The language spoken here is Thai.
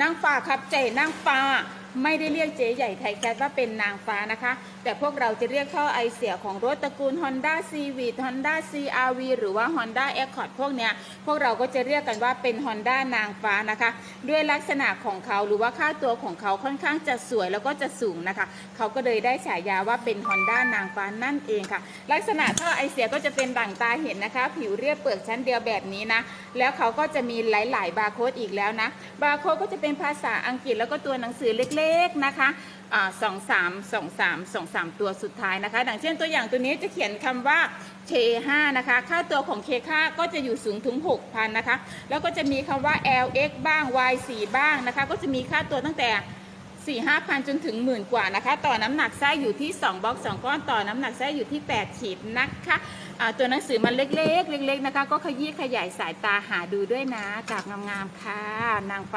นางฟ้าครับเจนางฟ้า ไม่ได้เรียกเจ๊ใหญ่ไทยแคทว่าเป็นนางฟ้านะคะ แต่พวกเราจะเรียกท่อไอเสียของรถตระกูล Honda Civic Honda CRV หรือว่า Honda Accord พวกเนี้ยพวกเราก็จะเรียกกันว่าเป็น Honda นางฟ้านะคะ ด้วยลักษณะของเขาหรือว่าค่าตัวของเขาค่อนข้างจะสวยแล้วก็จะสูงนะคะ เขาก็เลยได้ฉายาว่าเป็น Honda นางฟ้านั่นเองค่ะ ลักษณะท่อไอเสียก็จะเป็นดั่งตาเห็นนะคะ ผิวเรียบเปลือกชั้นเดียวแบบนี้นะ แล้วเขาก็จะมีหลาย ๆ บาร์โค้ดอีกแล้วนะ บาร์โค้ดก็จะเป็นภาษาอังกฤษแล้วก็ตัวหนังสือเล็กๆนะคะสองสามสองสามสองสามตัวสุดท้ายนะคะ ดังเช่นตัวอย่างตัวนี้จะเขียนคำว่า K5 นะคะ ค่าตัวของ K5 ก็จะอยู่สูงถึง 6,000 นะคะ แล้วก็จะมีคำว่า LX บ้าง Y4 บ้างนะคะ ก็จะมีค่าตัวตั้งแต่4 5 0 0 0 จนถึงหมื่นกว่านะคะ ต่อน้ำหนักไส้อยู่ที่ 2บล็อก2ก้อนต่อน้ำหนักไส้อยู่ที่ 8 ขีดนะคะตัวหนังสือมันเล็กๆเล็กๆนะคะ ก็ขยี้ขยายสายตาหาดูด้วยนะจากงามๆค่ะนางฟ้า